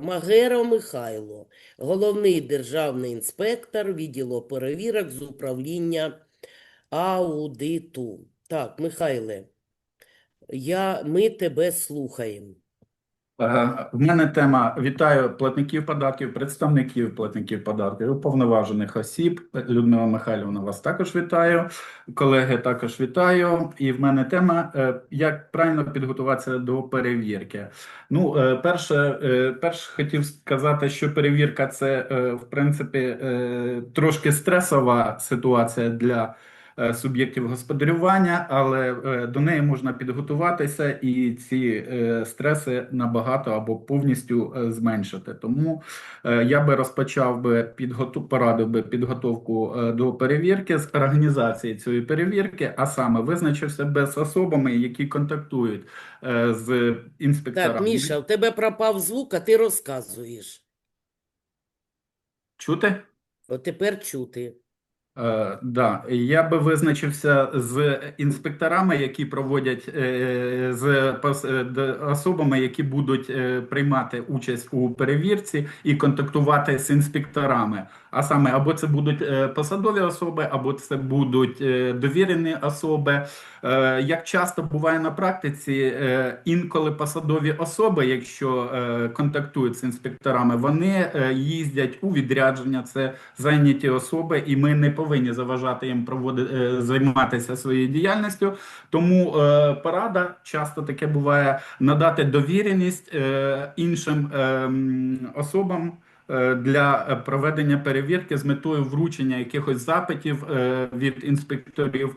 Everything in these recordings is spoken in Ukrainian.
Магеро Михайло, головний державний інспектор відділу перевірок з управління аудиту. Так, Михайле, я, ми тебе слухаємо. Е, В мене тема вітаю платників податків, представників платників податків, уповноважених осіб. Людмила Михайлівна, вас також вітаю. Колеги також вітаю. І в мене тема е, як правильно підготуватися до перевірки. Ну, е, перше, перше хотів сказати, що перевірка це в принципі трошки стресова ситуація для суб'єктів господарювання, але е, до неї можна підготуватися і ці е, стреси набагато або повністю е, зменшити. Тому е, я би розпочав би підготу... порадив би підготовку е, до перевірки з організації цієї перевірки, а саме визначився би з особами, які контактують е, з інспекторами. Так, Міша, у тебе пропав звук, а ти розказуєш. Чути? От тепер чути. Е, да, я би визначився з інспекторами, які проводять е, з е, особами, які будуть е, приймати участь у перевірці і контактувати з інспекторами. А саме або це будуть посадові особи, або це будуть довірені особи. Як часто буває на практиці, інколи посадові особи, якщо контактують з інспекторами, вони їздять у відрядження. Це зайняті особи, і ми не повинні заважати їм проводити е, займатися своєю діяльністю. Тому е, порада часто таке буває надати довіреність е, іншим е, особам. е, Для проведення перевірки з метою вручення якихось запитів е, від інспекторів,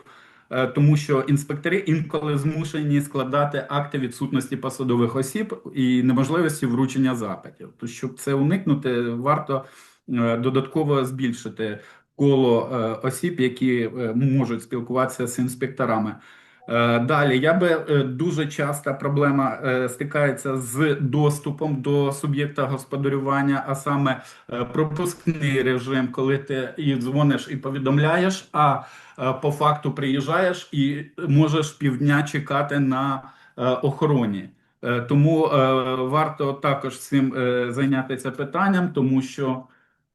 тому що інспектори інколи змушені складати акти відсутності посадових осіб і неможливості вручення запитів. То щоб це уникнути, варто додатково збільшити коло е, осіб, які е, можуть спілкуватися з інспекторами. Е, Далі я би дуже часто проблема стикається з доступом до суб'єкта господарювання, а саме пропускний режим, коли ти і дзвониш і повідомляєш, а по факту приїжджаєш і можеш півдня чекати на охороні. Тому варто також цим зайнятися питанням, тому що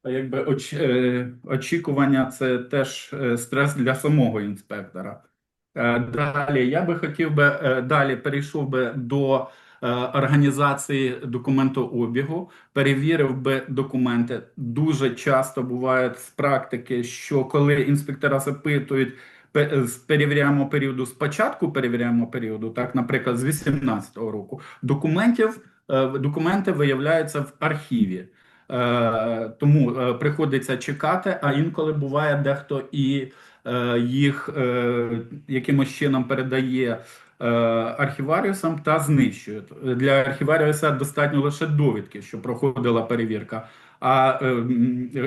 Якби оч, е, очікування це теж е, стрес для самого інспектора. Е, Далі я би хотів би далі перейшов би до організації документообігу, перевірив би документи. Дуже часто буває з практики, що коли інспектора запитують. З перевіряємо періоду з початку перевіряємо періоду, так, наприклад, з 18-го року, документів, документи виявляються в архіві. Е, Тому е, приходиться чекати, а інколи буває дехто і е, їх якимось чином передає архіваріусам та знищує. Для архіваріуса достатньо лише довідки, що проходила перевірка. А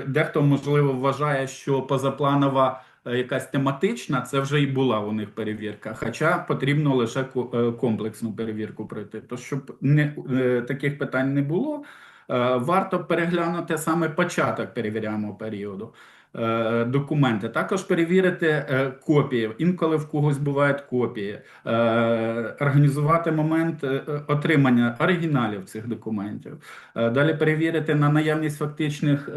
дехто, можливо, вважає, що позапланова якась тематична, це вже і була у них перевірка. Хоча потрібно лише ко- комплексну перевірку пройти. То щоб не, таких питань не було. Е, Варто переглянути саме початок перевіряємо періоду. Е, Документи також перевірити е, копії. Інколи в когось бувають копії, організувати момент отримання оригіналів цих документів. Далі перевірити на наявність фактичних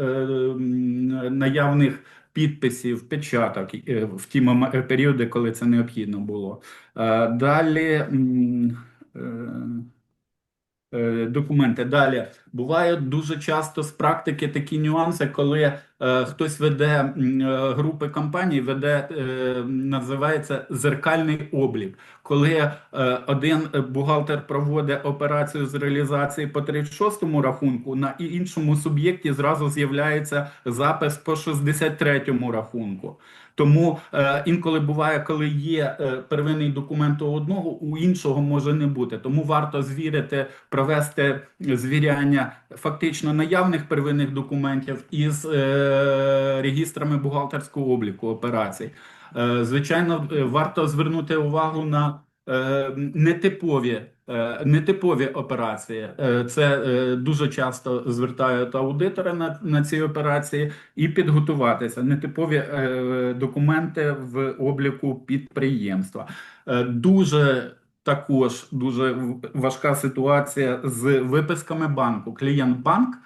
наявних підписів, печаток в ті періоди, коли це необхідно було. Далі. документи. Далі бувають дуже часто з практики такі нюанси, коли е, хтось веде е, групи компаній, веде е, називається зеркальний облік. Коли е, один бухгалтер проводить операцію з реалізації по 36-му рахунку, на іншому суб'єкті зразу з'являється запис по 63-му рахунку. Тому е, інколи буває, коли є е, первинний документ у одного, у іншого може не бути. Тому варто звірити, провести звіряння фактично наявних первинних документів із е, регістрами бухгалтерського обліку операцій. Е, звичайно, е, варто звернути увагу на нетипові. Нетипові операції це дуже часто звертають аудитори на, на ці операції і підготуватися. Нетипові документи в обліку підприємства. Дуже також дуже важка ситуація з виписками банку. Клієнт банк,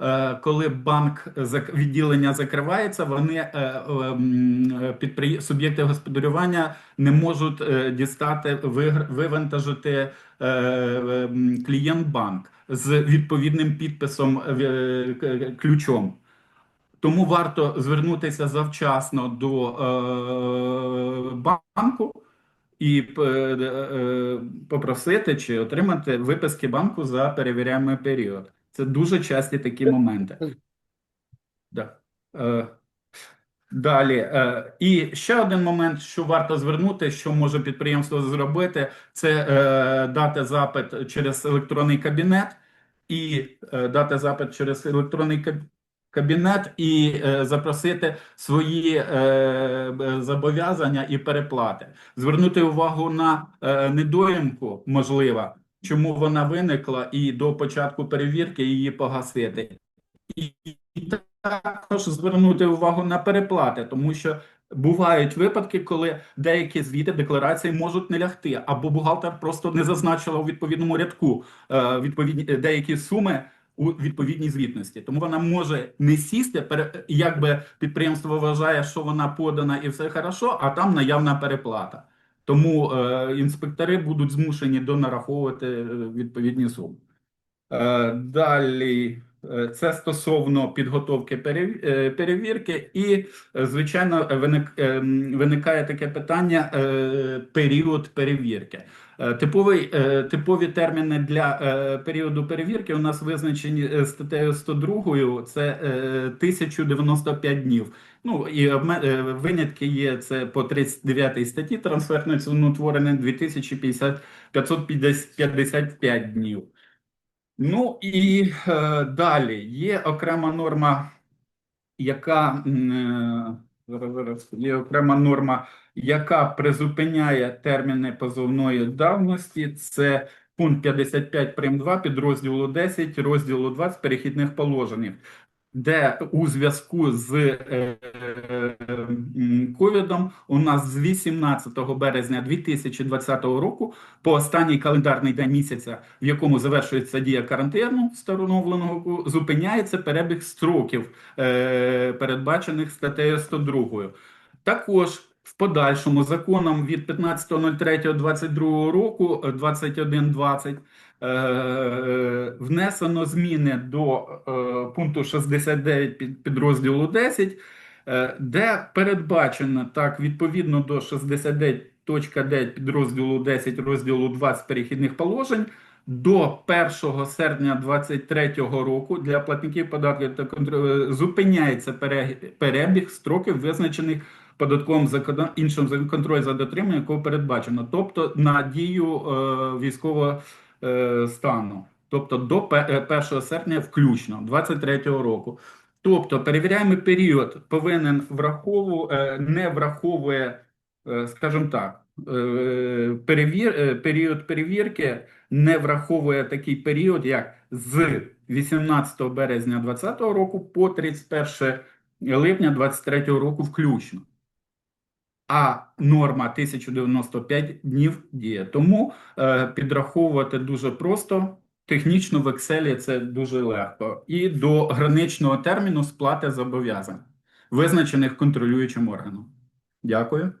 е, коли банк відділення закривається, вони е, е, підприє- суб'єкти господарювання не можуть дістати вивантажити клієнт банк з відповідним підписом ключом. Тому варто звернутися завчасно до банку і е, е, попросити чи отримати виписки банку за перевіряємий період. Це дуже часті такі моменти. Да. Е, Далі. Е, І ще один момент, що варто звернути, що може підприємство зробити, це е, дати запит через електронний кабінет і е, дати запит через електронний каб- кабінет і е, запросити свої е, зобов'язання і переплати. Звернути увагу на е, недоїмку, можливо, чому вона виникла, і до початку перевірки її погасити. І також звернути увагу на переплати, тому що бувають випадки, коли деякі звіти декларації можуть не лягти, або бухгалтер просто не зазначила у відповідному рядку е, відповідні деякі суми у відповідній звітності. Тому вона може не сісти, якби підприємство вважає, що вона подана і все хорошо, а там наявна переплата. Тому е, інспектори будуть змушені донараховувати е, відповідні суми. Е, Далі, це стосовно підготовки е, перевірки, і, е, звичайно, виник, е, виникає таке питання е, період перевірки. Е, Типовий, е, типові терміни для е, періоду перевірки у нас визначені е, статтею 102, це е, 1095 днів. Ну і е, винятки є це по 39 статті трансферне ціноутворення 2050 555 днів. Ну і е, далі є окрема норма, яка е, є окрема норма, яка призупиняє терміни позовної давності. Це пункт 55 прим. 2 підрозділу 10 розділу 20 перехідних положень, де у зв'язку з е, ковідом у нас з 18 березня 2020 року по останній календарний день місяця, в якому завершується дія карантину встановленого, зупиняється перебіг строків, е, передбачених статтею 102. Також в подальшому законом від 15.03.22 року е, 21.20 е, внесено зміни до е, пункту 69 під- підрозділу 10, е, де передбачено так відповідно до 69.9 підрозділу 10 розділу 20 перехідних положень до 1 серпня 2023 року для платників податків та контр- зупиняється перебіг строків, визначених податковим законом іншим контроль за дотриманням, якого передбачено, тобто на дію е, військового е, стану, тобто до пе- е, 1 серпня включно 2023 року. Тобто перевіряємий період повинен врахову, е, не враховує, е, скажімо так, е, перевір, період перевірки не враховує такий період, як з 18 березня 2020 року по 31 липня 2023 року включно. А норма 1095 днів діє. Тому підраховувати дуже просто. Технічно в Excel це дуже легко. І до граничного терміну сплати зобов'язань, визначених контролюючим органом. Дякую.